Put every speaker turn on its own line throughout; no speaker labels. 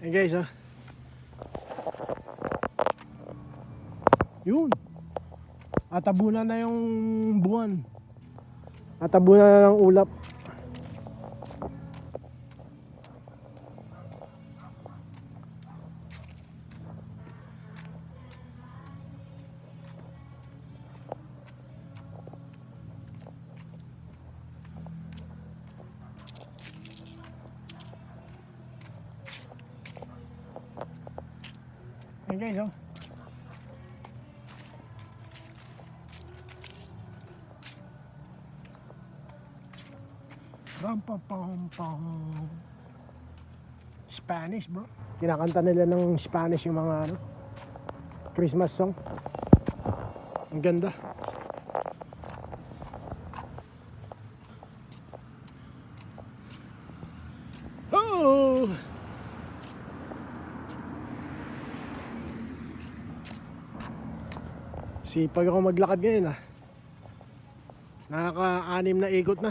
Hey guys, ha. Yun. Atabunan na yung buwan. Atabunan na ng ulap. Guys, oh. Ram pam pam pam. Spanish, bro. Kinakanta nila ng Spanish yung mga ano, Christmas song. Ang ganda. Oh! Sipag ako maglakad ngayon ah. Nakaka-anim na ikot na.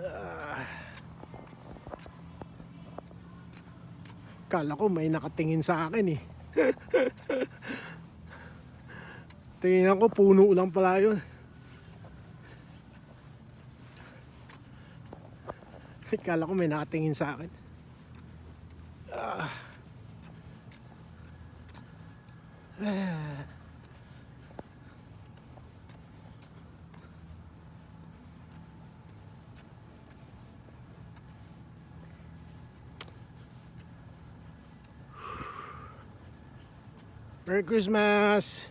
Ah. Kala ko may nakatingin sa akin eh. Tingnan ko puno lang pala yun. Kala ko may nakatingin sa akin. Ah. Ah. Merry Christmas!